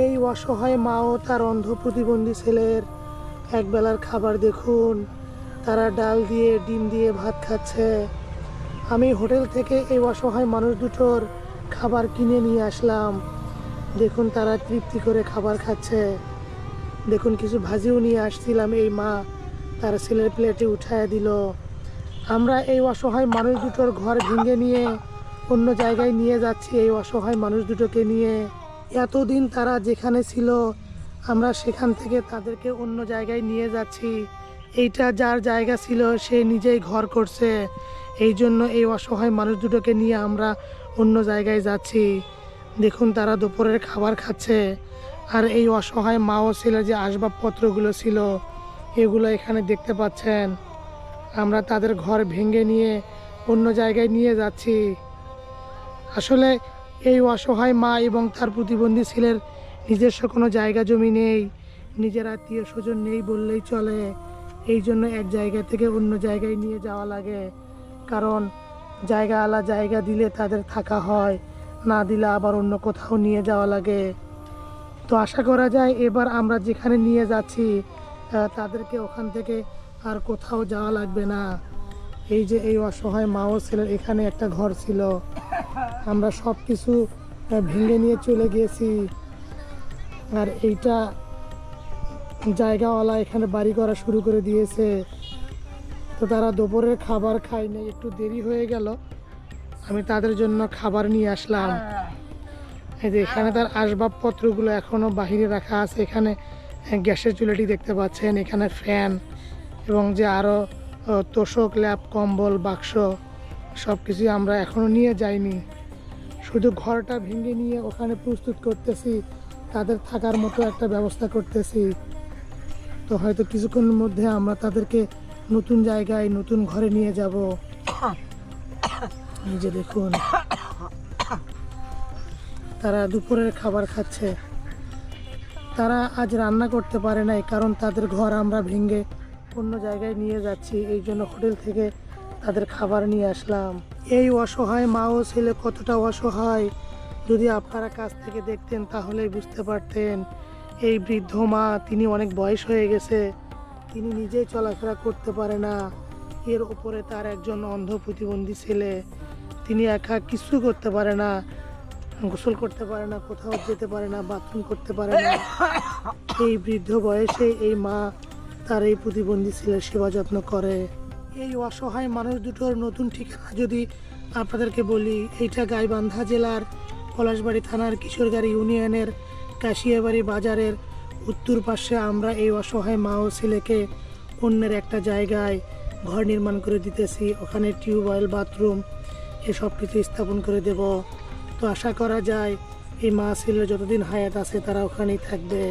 এই অসহায় মা ও তার অন্ধ প্রতিবন্ধী ছেলের একবেলার খাবার দেখুন। তারা ডাল দিয়ে, ডিম দিয়ে ভাত খাচ্ছে। আমি হোটেল থেকে এই অসহায় মানুষ দুটোর খাবার কিনে নিয়ে আসলাম। দেখুন তারা তৃপ্তি করে খাবার খাচ্ছে। দেখুন কিছু ভাজিও নিয়ে আসছিলাম এই মা তার ছেলের প্লেটে উঠায় দিল। আমরা এই অসহায় মানুষ দুটোর ঘর ভেঙে নিয়ে অন্য জায়গায় নিয়ে যাচ্ছি এই অসহায় মানুষ দুটোকে নিয়ে। এতদিন তারা যেখানে ছিল, আমরা সেখান থেকে তাদেরকে অন্য জায়গায় নিয়ে যাচ্ছি। এইটা যার জায়গা ছিল, সে নিজেই ঘর করছে। এই জন্য এই অসহায় মানুষ দুটোকে নিয়ে আমরা অন্য জায়গায় যাচ্ছি। দেখুন, তারা দুপুরের খাবার খাচ্ছে। আর এই অসহায় মা ও যে আসবাবপত্রগুলো ছিল, এগুলো এখানে দেখতে পাচ্ছেন। আমরা তাদের ঘর ভেঙে নিয়ে অন্য জায়গায় নিয়ে যাচ্ছি। আসলে এই অসহায় মা এবং তার প্রতিবন্ধী ছেলের নিজস্ব কোনো জায়গা, জমি নেই। নিজের আত্মীয় স্বজন নেই বললেই চলে। এই জন্য এক জায়গা থেকে অন্য জায়গায় নিয়ে যাওয়া লাগে। কারণ জায়গা আলা জায়গা দিলে তাদের থাকা হয়, না দিলে আবার অন্য কোথাও নিয়ে যাওয়া লাগে। তো আশা করা যায় এবার আমরা যেখানে নিয়ে যাচ্ছি তাদেরকে ওখান থেকে আর কোথাও যাওয়া লাগবে না। এই যে এই অসহায় মা ও ছেলের এখানে একটা ঘর ছিল। আমরা সব কিছু ভেঙে নিয়ে চলে গিয়েছি। আর এইটা জায়গাওয়ালা এখানে বাড়ি করা শুরু করে দিয়েছে। তো তারা দুপুরের খাবার খায়নি একটু দেরি হয়ে গেল। আমি তাদের জন্য খাবার নিয়ে আসলাম। এই যে এখানে তার আসবাবপত্রগুলো এখনও বাহিরে রাখা আছে। এখানে গ্যাসের চুলাটি দেখতে পাচ্ছেন, এখানে ফ্যান এবং যে আরও তোষক, ল্যাপ, কম্বল, বাক্স সব কিছুই আমরা এখনও নিয়ে যাইনি। শুধু ঘরটা ভেঙে নিয়ে ওখানে প্রস্তুত করতেছি, তাদের থাকার মতো একটা ব্যবস্থা করতেছি। তো হয়তো কিছুক্ষণের মধ্যে আমরা তাদেরকে নতুন জায়গায়, নতুন ঘরে নিয়ে যাব। যে দেখুন, তারা দুপুরের খাবার খাচ্ছে। তারা আজ রান্না করতে পারে নাই, কারণ তাদের ঘর আমরা ভেঙে অন্য জায়গায় নিয়ে যাচ্ছি। এই জন্য হোটেল থেকে তাদের খাবার নিয়ে আসলাম। এই অসহায় মা ও ছেলে কতটা অসহায়? যদি আপনারা কাছ থেকে দেখতেন তাহলেই বুঝতে পারতেন, এই বৃদ্ধ মা তিনি অনেক বয়স হয়ে গেছে, তিনি নিজেই চলাফেরা করতে পারে না। এর ওপরে তার একজন অন্ধ প্রতিবন্ধী ছেলে, তিনি একা কিছু করতে পারে না, গোসল করতে পারে না, কোথাও যেতে পারে না বাথরুম করতে পারে না। এই বৃদ্ধ বয়সে এই মা তার এই প্রতিবন্ধী ছেলের সেবা যত্ন করে। এই অসহায় মানুষ দুটোর নতুন ঠিকানা যদি আপনাদেরকে বলি, এইটা গাইবান্ধা জেলার পলাশবাড়ি থানার কিশোরগাড়ি ইউনিয়নের কাশিয়াবাড়ি বাজারের উত্তর পাশে আমরা এই অসহায় মা ও ছেলেকে অন্যের একটা জায়গায় ঘর নির্মাণ করে দিতেছি। ওখানে টিউবওয়েল বাথরুম, এসব কিছু স্থাপন করে দেব। তো আশা করা যায়, এই মা ছেলে যতদিন হায়াত আছে তারা ওখানেই থাকবে।